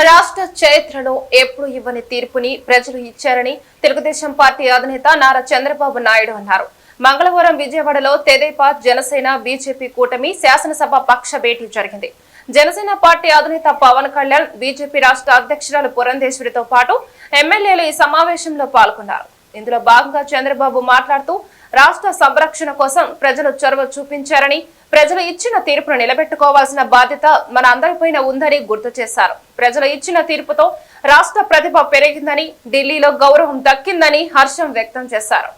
రాష్ట్ర చరిత్రలో ఎప్పుడు ఇవ్వని తీర్పుని ప్రజలు ఇచ్చారని తెలుగుదేశం పార్టీ అధినేత నారా చంద్రబాబు నాయుడు అన్నారు. మంగళవారం విజయవాడలో తెదేపా జనసేన బీజేపీ కూటమి శాసనసభ పక్ష భేటీ జరిగింది. జనసేన పార్టీ అధినేత పవన్ కళ్యాణ్ బీజేపీ రాష్ట్ర అధ్యక్షురాలు పురంధేశ్వరితో పాటు ఎమ్మెల్యేలు ఈ సమావేశంలో పాల్గొన్నారు. ఇందులో భాగంగా చంద్రబాబు మాట్లాడుతూ రాష్ట్ర సంరక్షణ కోసం ప్రజలు చొరవ చూపించారని ప్రజలు ఇచ్చిన తీర్పును నిలబెట్టుకోవాల్సిన బాధ్యత మన అందరిపైన ఉందని గుర్తు చేశారు. ప్రజలు ఇచ్చిన తీర్పుతో రాష్ట్ర ప్రతిభ పెరిగిందని ఢిల్లీలో గౌరవం దక్కిందని హర్షం వ్యక్తం చేశారు.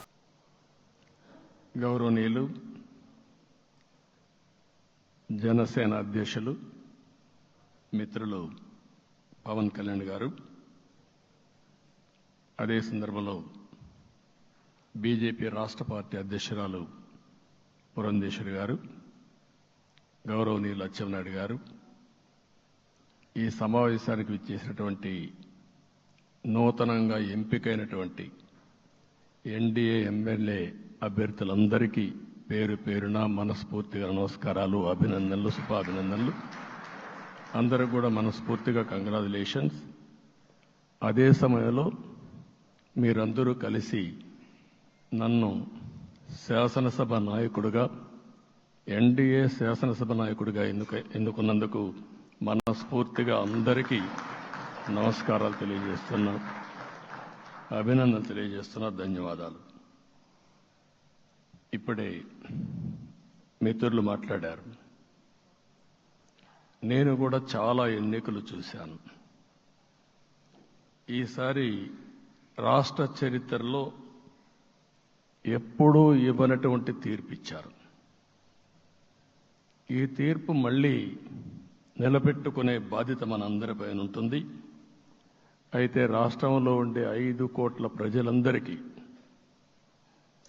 గౌరవనీయులు జనసేన అధ్యక్షులు మిత్రులు పవన్ కళ్యాణ్ గారు అదే సందర్భంలో బీజేపీ రాష్ట్ర పార్టీ అధ్యక్షురాలు పురంధేశ్వరి గారు గౌరవనీయులు అచ్చెన్నాయుడు గారు ఈ సమావేశానికి విచ్చేసినటువంటి నూతనంగా ఎంపికైనటువంటి ఎన్డీఏ ఎమ్మెల్యే అభ్యర్థులందరికీ పేరు పేరున మనస్ఫూర్తిగా నమస్కారాలు అభినందనలు శుభాభినందనలు. అందరూ కూడా మనస్ఫూర్తిగా కంగ్రాచులేషన్స్. అదే సమయంలో మీరందరూ కలిసి నన్ను శాసనసభ నాయకుడుగా ఎన్డీఏ శాసనసభ నాయకుడిగా ఎందుకు ఎన్నుకున్నందుకు మనస్ఫూర్తిగా అందరికీ నమస్కారాలు తెలియజేస్తున్నా అభినందనలు తెలియజేస్తున్నా ధన్యవాదాలు. ఇప్పుడే మిత్రులు మాట్లాడారు. నేను కూడా చాలా ఎన్నికలు చూశాను. ఈసారి రాష్ట్ర చరిత్రలో ఎప్పుడూ ఇవ్వనటువంటి తీర్పు ఇచ్చారు ఈ తీర్పు మళ్ళీ నిలబెట్టుకునే బాధ్యత మనందరిపైన ఉంటుంది. అయితే రాష్ట్రంలో ఉండే ఐదు కోట్ల ప్రజలందరికీ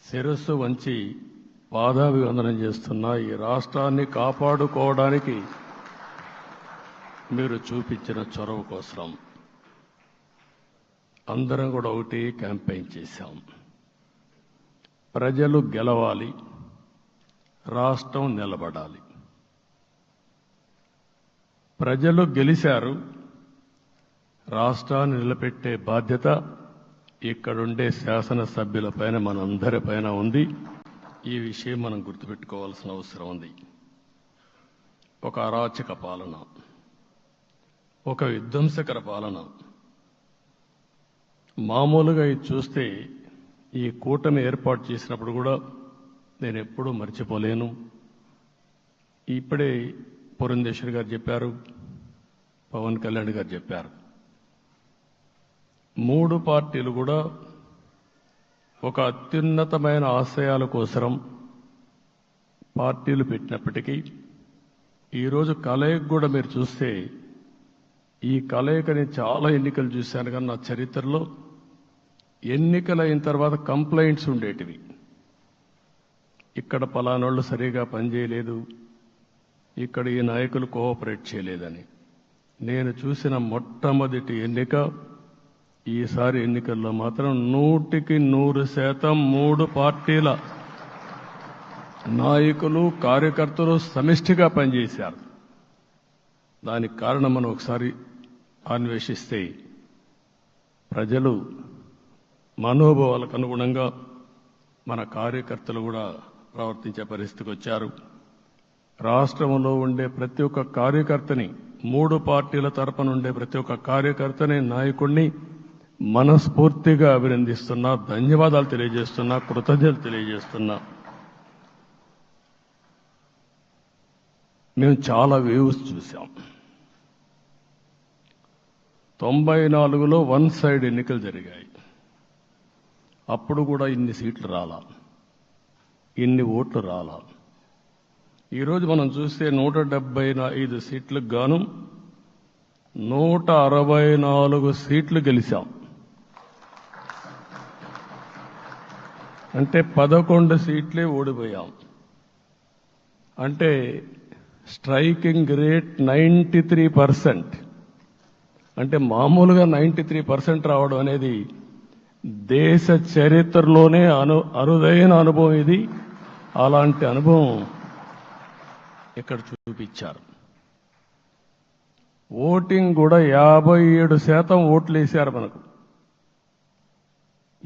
శిరస్సు వంచి పాదాభివందనం చేస్తున్న ఈ రాష్ట్రాన్ని కాపాడుకోవడానికి మీరు చూపించిన చొరవ కోసం అందరం కూడా ఒకటి క్యాంపెయిన్ చేశాం. ప్రజలు గెలవాలి రాష్ట్రం నిలబడాలి. ప్రజలు గెలిచారు రాష్ట్రాన్ని నిలబెట్టే బాధ్యత ఇక్కడుండే శాసనసభ్యులపైన మనందరిపైన ఉంది. ఈ విషయం మనం గుర్తుపెట్టుకోవాల్సిన అవసరం ఉంది. ఒక అరాచక పాలన ఒక విధ్వంసకర పాలన. మామూలుగా ఇది చూస్తే ఈ కూటమి ఏర్పాటు చేసినప్పుడు కూడా నేను ఎప్పుడూ మర్చిపోలేను. ఇప్పుడే పురంధేశ్వరి గారు చెప్పారు పవన్ కళ్యాణ్ గారు చెప్పారు. మూడు పార్టీలు కూడా ఒక అత్యున్నతమైన ఆశయాల కోసరం పార్టీలు పెట్టినప్పటికీ ఈరోజు కలయిక కూడా మీరు చూస్తే ఈ కలయికని చాలా ఎన్నికలు చూశాను కానీ నా చరిత్రలో ఎన్నికలు అయిన తర్వాత కంప్లైంట్స్ ఉండేటివి. ఇక్కడ పలానోళ్ళు సరిగా పనిచేయలేదు ఇక్కడ ఈ నాయకులు కోఆపరేట్ చేయలేదని. నేను చూసిన మొట్టమొదటి ఎన్నిక ఈసారి ఎన్నికల్లో మాత్రం నూటికి నూరు శాతం మూడు పార్టీల నాయకులు కార్యకర్తలు సమిష్టిగా పనిచేశారు. దానికి కారణం మనం ఒకసారి అన్వేషిస్తే ప్రజలు మనోభావాలకు అనుగుణంగా మన కార్యకర్తలు కూడా ప్రవర్తించే పరిస్థితికి వచ్చారు. రాష్ట్రంలో ఉండే ప్రతి ఒక్క కార్యకర్తని మూడు పార్టీల తరపున ఉండే ప్రతి ఒక్క కార్యకర్తని నాయకుడిని మనస్ఫూర్తిగా అభినందిస్తున్నా ధన్యవాదాలు తెలియజేస్తున్నా కృతజ్ఞతలు తెలియజేస్తున్నా. మేము చాలా వ్యూస్ చూసాం తొంభై నాలుగులో వన్ సైడ్ ఎన్నికలు జరిగాయి. అప్పుడు కూడా ఇన్ని సీట్లు రాలా. ఇన్ని ఓట్లు రాలా. ఈరోజు మనం చూస్తే నూట డెబ్బై ఐదు సీట్లకు గాను నూట అరవై నాలుగు సీట్లు గెలిచాం. అంటే పదకొండు సీట్లే ఓడిపోయాం. అంటే striking rate ninety three percent. అంటే మామూలుగా నైంటీ త్రీ పర్సెంట్ రావడం అనేది దేశ చరిత్రలోనే అను అరుదైన అనుభవం ఇది. అలాంటి అనుభవం ఇక్కడ చూపించారు. ఓటింగ్ కూడా యాభై ఏడు శాతం ఓట్లు వేశారు మనకు.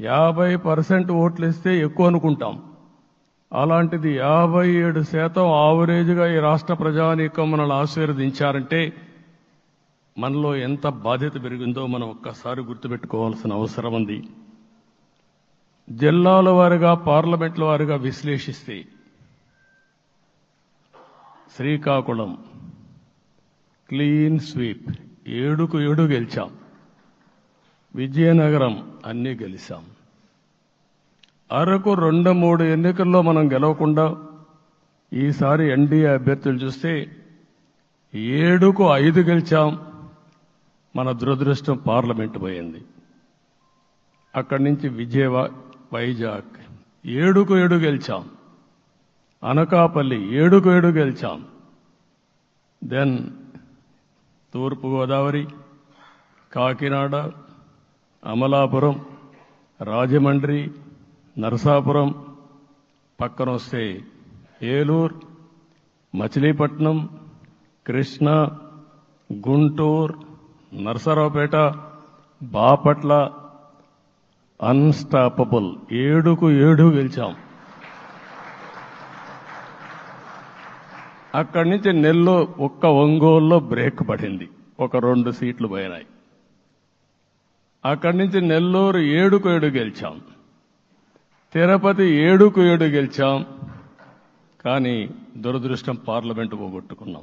యాభై పర్సెంట్ ఓట్లు వేస్తే ఎక్కువ అనుకుంటాం. అలాంటిది యాభై ఏడు శాతం ఆవరేజ్గా ఈ రాష్ట్ర ప్రజానీకం మనల్ని ఆశీర్వదించారంటే మనలో ఎంత బాధ్యత పెరిగిందో మనం ఒక్కసారి గుర్తుపెట్టుకోవాల్సిన అవసరం ఉంది. జిల్లాల వారిగా పార్లమెంట్ల వారిగా విశ్లేషిస్తే శ్రీకాకుళం. Clean sweep. ఏడుకు ఏడు గెలిచాం. విజయనగరం అన్నీ గెలిచాం అరకు రెండు మూడు ఎన్నికల్లో మనం గెలవకుండా ఈసారి ఎన్డీఏ అభ్యర్థులు చూస్తే ఏడుకు ఐదు గెలిచాం. మన దురదృష్టం పార్లమెంట్ పోయింది. అక్కడి నుంచి విజయవా వైజాగ్. ఏడుకు ఏడు గెలిచాం. అనకాపల్లి ఏడుకు ఏడు గెలిచాం. దెన్ తూర్పుగోదావరి కాకినాడ అమలాపురం రాజమండ్రి నరసాపురం పక్కన వస్తే ఏలూరు మచిలీపట్నం కృష్ణా గుంటూరు నరసరావుపేట బాపట్ల అన్స్టాపబుల్ ఏడుకు ఏడు గెలిచాం. అక్కడి నుంచి నెల్లో ఒక్క ఒంగోలులో బ్రేక్ పడింది. ఒక రెండు సీట్లు పోయినాయి. అక్కడి నుంచి నెల్లూరు ఏడుకు ఏడు గెలిచాం. తిరుపతి ఏడుకు ఏడు గెలిచాం. కానీ దురదృష్టం పార్లమెంటు పోగొట్టుకున్నాం.